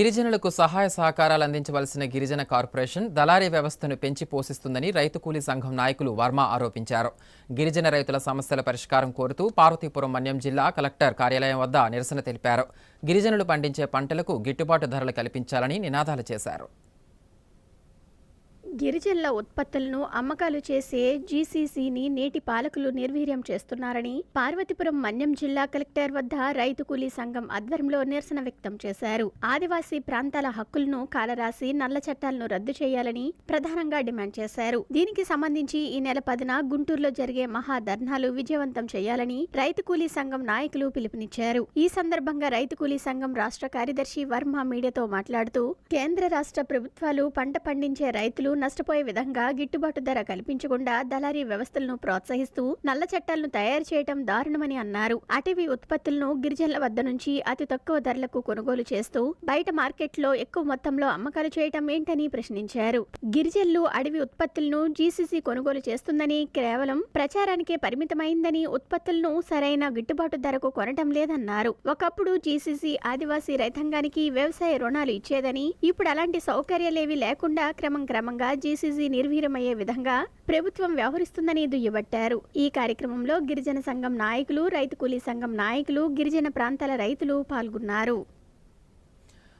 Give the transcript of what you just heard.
గిరిజనులకు సహాయ సహకారాలు అందించవలసిన గిరిజన కార్పొరేషన్ దళారీ వ్యవస్థను పెంచి పోషిస్తుందని రైతు కూలీ సంఘం నాయకులు వర్మ ఆరోపించారు. గిరిజన రైతుల సమస్యల పరిష్కారం కోరుతూ పార్వతీపురం మన్యం జిల్లా కలెక్టర్ కార్యాలయం వద్ద నిరసన తెలిపారు. గిరిజనులు పండించే పంటలకు గిట్టుబాటు ధరలు కల్పించాలని నినాదాలు చేశారు. గిరిజనుల ఉత్పత్తులను అమ్మకాలు చేసే జీసీసీని నేటి పాలకులు నిర్వీర్యం చేస్తున్నారని పార్వతీపురం మన్యం జిల్లా కలెక్టర్ వద్ద రైతు కూలీ సంఘం ఆధ్వర్యంలో నిరసన వ్యక్తం చేశారు. ఆదివాసీ ప్రాంతాల హక్కులను కాలరాసి నల్ల చట్టాలను రద్దు చేయాలని ప్రధానంగా డిమాండ్ చేశారు. దీనికి సంబంధించి ఈ నెల పదిన గుంటూరులో జరిగే మహా ధర్నాలు విజయవంతం చేయాలని రైతు కూలీ సంఘం నాయకులు పిలుపునిచ్చారు. ఈ సందర్భంగా రైతు కూలీ సంఘం రాష్ట్ర కార్యదర్శి వర్మ మీడియాతో మాట్లాడుతూ కేంద్ర రాష్ట్ర ప్రభుత్వాలు పంట పండించే రైతులు నష్టపోయే విధంగా గిట్టుబాటు ధర కల్పించకుండా దళారీ వ్యవస్థలను ప్రోత్సహిస్తూ నల్ల చట్టాలను తయారు చేయటం దారుణమని అన్నారు. అటవీ ఉత్పత్తులను గిరిజనుల వద్ద నుంచి అతి తక్కువ ధరలకు కొనుగోలు చేస్తూ బయట మార్కెట్లో ఎక్కువ మొత్తంలో అమ్మకాలు చేయటం ఏంటని ప్రశ్నించారు. గిరిజనులు అడవి ఉత్పత్తులను జీసీసీ కొనుగోలు చేస్తుందని కేవలం ప్రచారానికే పరిమితమైందని ఉత్పత్తులను సరైన గిట్టుబాటు ధరకు కొనటం లేదన్నారు. ఒకప్పుడు జీసీసీ ఆదివాసీ రైతాంగానికి వ్యవసాయ రుణాలు ఇచ్చేదని ఇప్పుడు అలాంటి సౌకర్యాలేవి లేకుండా క్రమం క్రమంగా జీసీసీ నిర్వీర్యమయ్యే విధంగా ప్రభుత్వం వ్యవహరిస్తుందని దుయ్యబట్టారు. ఈ కార్యక్రమంలో గిరిజన సంఘం నాయకులు రైతు కూలీ సంఘం నాయకులు గిరిజన ప్రాంతాల రైతులు పాల్గొన్నారు.